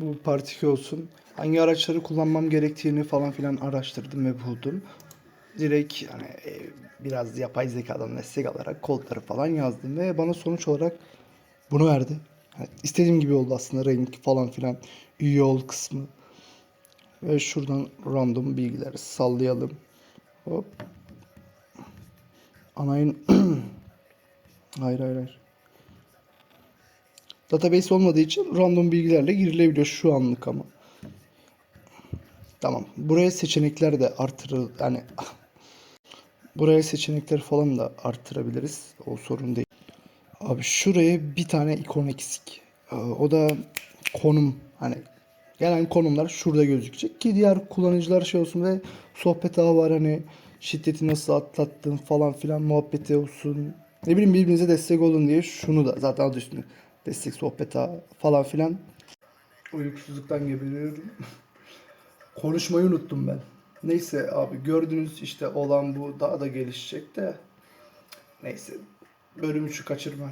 Bu Part 2 olsun. Hangi araçları kullanmam gerektiğini falan filan araştırdım ve buldum. Direkt yani e, biraz yapay zekadan destek alarak kodları falan yazdım ve bana sonuç olarak bunu verdi. Yani istediğim gibi oldu aslında renk falan filan üye ol kısmı. Ve şuradan random bilgileri sallayalım. Hop. Anayın hayır hayır hayır. Database olmadığı için random bilgilerle girilebiliyor şu anlık ama. Tamam. Buraya seçenekler de artırıl yani buraya seçenekler falan da artırabiliriz. O sorun değil. Abi şuraya bir tane ikon eksik. Ee, O da konum hani gelen konumlar şurada gözükecek ki diğer kullanıcılar şey olsun ve sohbet ağı var hani şiddeti nasıl atlattın falan filan muhabbeti olsun. Ne bileyim birbirinize destek olun diye şunu da zaten adı üstünde destek sohbet falan filan. Uykusuzluktan geberiyorum. Konuşmayı unuttum ben. Neyse abi gördünüz işte olan bu daha da gelişecek de. Neyse bölüm 3'ü kaçırma.